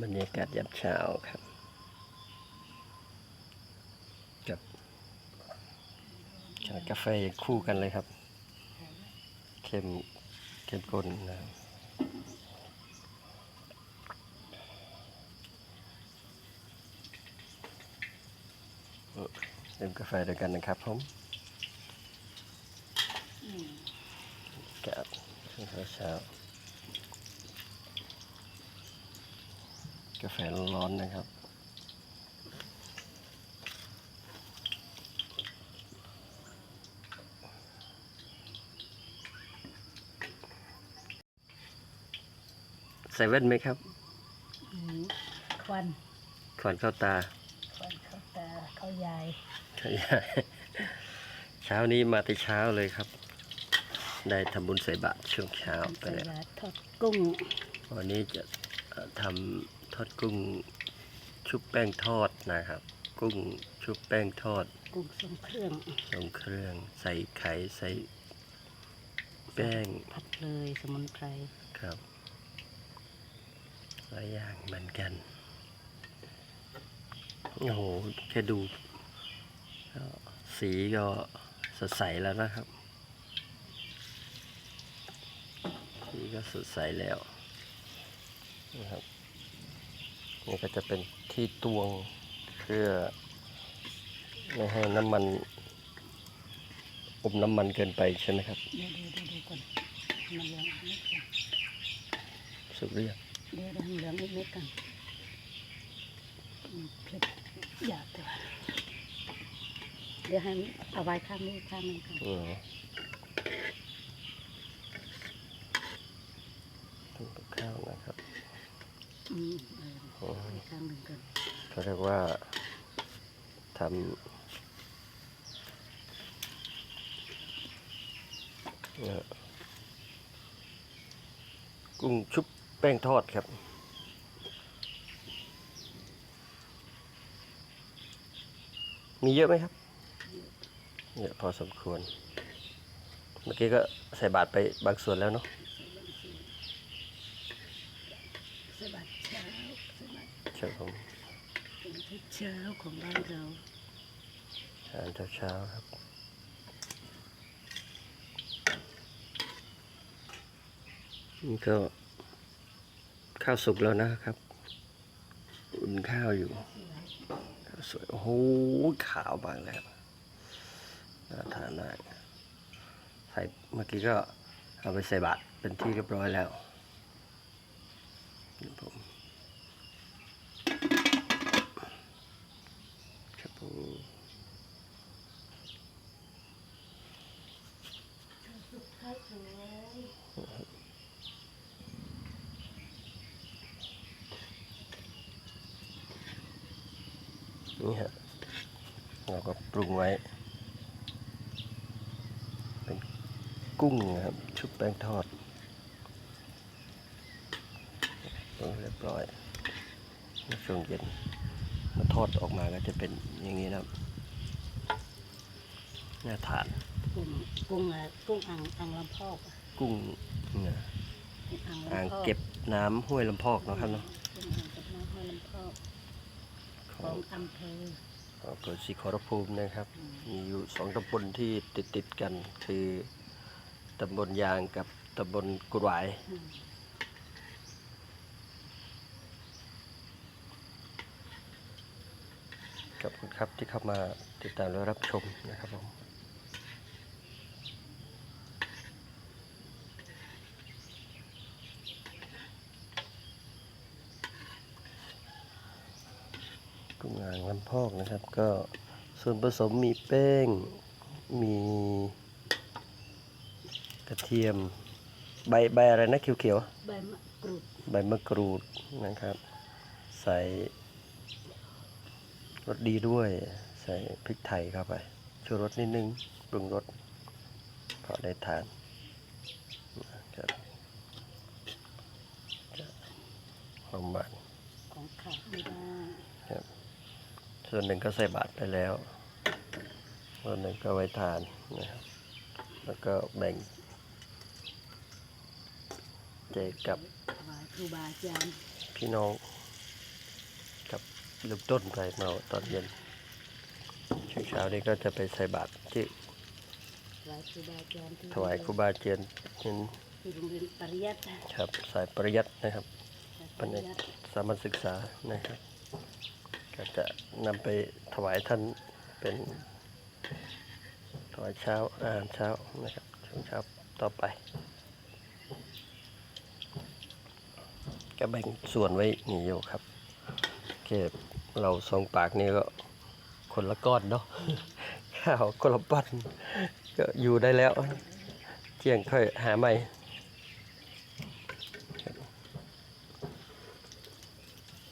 บรรยากาศยามเช้าครับ กับชากาแฟคู่กันเลยครับเข้มเข้มข้นนะครับดื่มกาแฟด้วยกันนะครับผมอากาศเช้าเช้าๆ กาแฟร้อนๆนะครับใส่แว่นไหมครับอืมควันขวัญเข้าตาควันเข้าตาเข้ายายใช่เช้านี้มาแต่เช้าเลยครับ ได้ทำบุญใส่บาตรช่วงเช้าไปใส่แล้วบาตรทอดกุ้ง วันนี้จะเอ่อทำ ทอดกุ้งชุบแป้งทอดนะครับ กุ้งชุบแป้งทอดกุ้งทรงเครื่องลงเครื่อง ใส่ไข่ใส่แป้งผัดเลยสมุนไพรครับหลายอย่างเหมือนกันโอ้โหแค่ดูก็สีก็สดใสแล้วนะครับ สีก็สดใสแล้วนะครับ นี่ก็จะเป็นที่ตวงเพื่อ ไม่ให้น้ำมันอมน้ำมันเกินไปใช่ไหมครับเดี๋ยวเดี๋ยวเดี๋ยวดูก่อนมันเหลืองอีกนิดก่อนสุกเรียงเดี๋ยวเดี๋ยวเหลืองอีกนิดก่อนอืมพลิกอยากตัวเดี๋ยวให้เอาไว้ข้างนี้ข้างนึงก่อนอ๋อทำกับข้าวนะครับ อืมเอออ๋อเอาไว้ข้างนึงก่อนเขาเรียกว่าทำกุ้งชุบแป้งทอดครับมีเยอะไหมครับเยอะพอสมควร เมื่อกี้ก็ใส่บาตรไปบางส่วนแล้วเนาะ ใส่บาตร เช้าใส่บาตรใช่ผมเป็นทุกเช้าของบ้านเราทานเช้าๆครับนี่ก็ข้าวสุกแล้วนะครับ อุ่นข้าวอยู่ข้าวสวย โอ้โห ขาวมากแล้วน่าทานมากใส่เมื่อกี้ก็เอาไปใส่บาตรเป็นที่เรียบร้อยแล้วนี่ผมครับผม นี่ฮะ เราก็ปรุงไว้ เป็นกุ้งนะครับ ชุบแป้งทอดปรุงเรียบร้อยในช่วงเย็นมาทอดออกมาก็จะเป็นอย่างนี้นะครับน่าทาน กุ้งกุ้งอะกุ้งอ่างอ่างลำพอกอะกุ้งเนี่ยกุ้งอ่างอ่างลำพอกเก็บน้ำห้วยลำพอกเนาะครับเนาะกุ้งอ่างเก็บน้ำห้วยลำพอกขขอองงอำเภออำเภอศรีขอรภูมินะครับมีอยู่สองตำบลที่ติดติดๆกัน คือตำบลยางกับตำบลกุดหวาย อืมขอบคุณครับที่เข้ามาติดตามและรับชมนะครับผมางลำพอกนะครับ ก็ส่วนผสมมีแป้ง มีกระเทียม ใบใบอะไรนะเขียวใบมะกรูดๆใบมะกรูดนะครับ ใส่รสดีด้วย ใส่พริกไทยเข้าไปชูรสนิดนึงปรุงรสพอได้ทานนะครับจะหอมหวาน ของขาดไม่ได้ ครับ ส่วนหนึ่งก็ใส่บาตรไปแล้ว ส่วนหนึ่งก็ไว้ทานนะครับ แล้วก็แบ่งแจกกับถวายครูบาอาจารย์พี่น้องถเริ่มต้นไปเมาตอนเย็นช่วงเช้านี้ก็จะไปใส่บาตรที่ถวายครูบาอาจารย์ที่ถวายครูบาอาจารย์ที่ที่โรงเรียนปริยัติครับ สายปริยัตินะครับปริยัติสามัญศึกษานะครับ ก็จะนำไปถวายท่านเป็นถวายเช้าอาหารเช้านะครับช่วงเช้าต่อไป ก็แบ่งส่วนไว้นี่อยู่ครับแค่เราสองปากนี่ก็คนละก้อนเนาะข้าวคนละปั้นก็อยู่ได้แล้วเที่ยงค่อยหาใหม่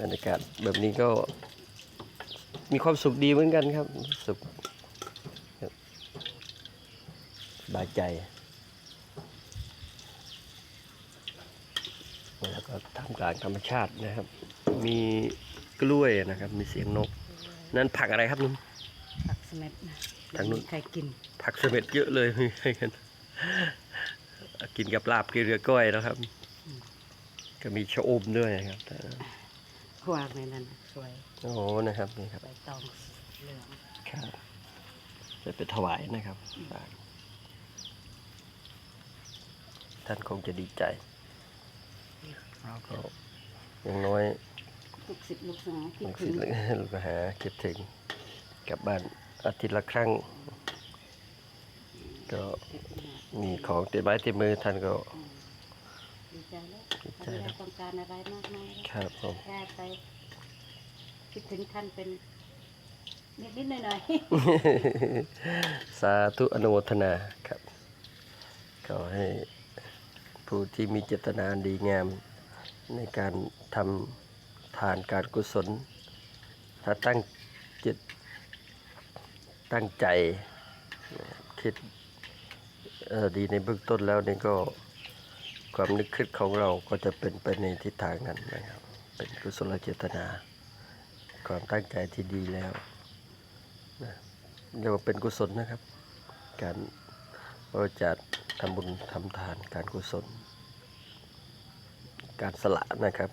บรรยากาศแบบนี้ก็ มีความสุขดีเหมือนกันครับ สุขครับสบายใจ แล้วก็ทำกลางธรรมชาตินะครับ มีกล้วยนะครับ มีเสียงนก นั่นผักอะไรครับนุ่มผักเสม็ดนะทางนู้นใครกิน ผักเสม็ดเยอะเลยมีให้กันกินกับลาบกินเรือก้อยนะครับ ก็มีชะอมด้วยนะครับวางในนั้นน่ะสวยโอ้โหนะครับนี่ครับใบตองเหลืองครับจะไปถวายนะครับท่านคงจะดีใจเราก็อย่างน้อยลูกศิษย์ลูกหาคิดลูกถึศิษงย์ลูกหาคิดถึงกลับบ้านอาทิตย์ละครั้ง ก็มีของติดไม้ติดมือท่านก็ดีใจแล้วดีใจท่านไม่แล้ได้วต้องการอะไรมากมายแล้วครับผมแค่ไป คิดถึงท่านเป็นนิดนิดๆหน่อยหน่อยสาธุอนุโมทนาครับ ขอให้ผู้ที่มีเจตนาดีงาม ในการทำทานการกุศล ถ้าตั้งจิตตั้งใจคิดดีในเบื้องต้นแล้วนี่ก็ความนึกคิดของเราก็จะเป็นไปในทิศทางนั้นนะครับ เป็นกุศลเจตนา ความตั้งใจที่ดีแล้วนะเรียกว่าเป็นกุศลนะครับ การบริจาคทำบุญทำทานการกุศล การสละนะครับ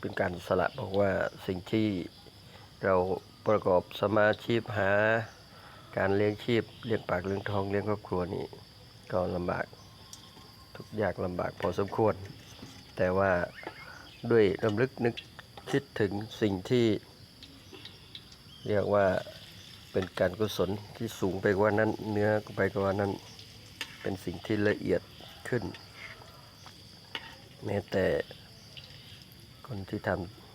เป็นการสละบอกว่าสิ่งที่เราประกอบสมาชีพหา การเลี้ยงชีพเลี้ยงปากเลี้ยงทองเลี้ยงครอบครัวนี่ก็ลำบากทุกอย่ากลำบากพอสมควร แต่ว่า ด้วยรำลึกนึกคิดถึงสิ่งที่ เรียกว่าเป็นการกุศลที่สูงไปกว่านั้นเนื้อไปกว่านั้น เป็นสิ่งที่ละเอียดขึ้น แม้แต่คนที่ท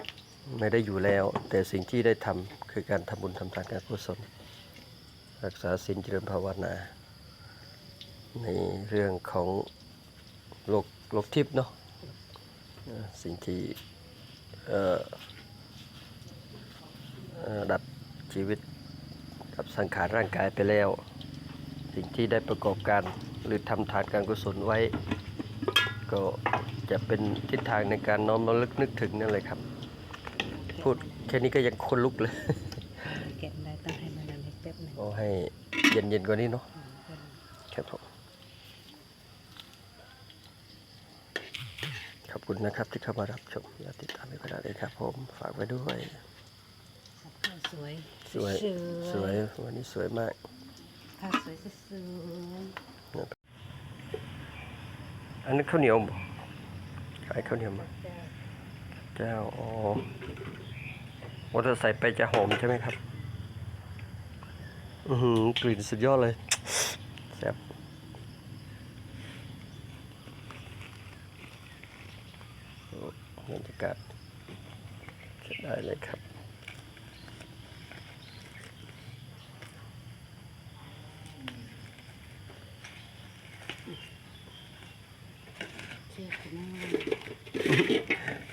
ำไม่ได้อยู่แล้ว แต่สิ่งที่ได้ทำคือการทำบุญทำทานการกุศล รักษาศีลเจริญภาวนา ในเรื่องของโลกโลกทิพย์เนาะ สิ่งที่เอ่อเอ่อดับชีวิตกับสังขารร่างกายไปแล้ว สิ่งที่ได้ประกอบการหรือทำทานการกุศลไว้ ก็จะเป็นทิศทางในการน้อมระลึกนึกถึงนั่นเลยครับ พูดแค่นี้ก็ยังคนลุกเลยเก็บได้ต้องให้มันนานให้แป๊บหนึ่งโอ้ให้เย็นเย็นๆกว่านี้เนาะอืมเพิ่นครับผม อบคุณนะครับที่เข้ามารับชมและติดตามในขณะนี้ครับผมฝากไว้ด้วยกับข้าวสวยสวยสวยวันนี้สวยมากข้าวสวยสวยอันนี้ข้าวเหนียวบ่ขายข้าวเหนียวมาๆจะเจ้าอ๋อว่าถ้าใส่ไปจะหอมใช่ไหมครับ อือหือกลิ่นสุดยอดเลย แซ่บโอ้ บรรยากาศใช้ได้เลยครับ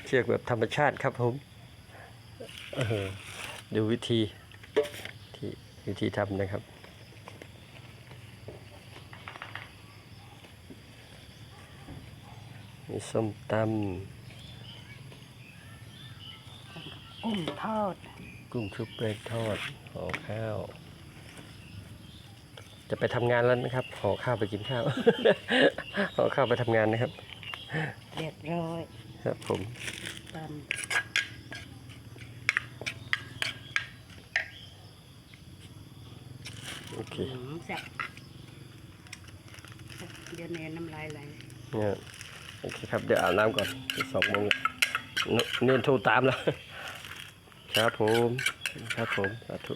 เชือกแบบธรรมชาติครับผมดูวิธีที่วิธีทำนะครับมีส้มตำ กุ้งทอดำกุ้งชุบแป้งทอดห่อข้าว จะไปทำงานแล้วนะครับห่อข้าวไปกินข้าว ห่อข้าวไปทำงานนะครับ เรียบร้อยคครับผมตามโอเคหืมแซ่บเดี๋ยวแนนน้ำลายไหลเนี่ยโอเคครับเดี๋ยวอาบน้ำก่อนจะสองโมงแล้วเนเนียนโทรตามแล้ว ครับผม ครับผมสาธุ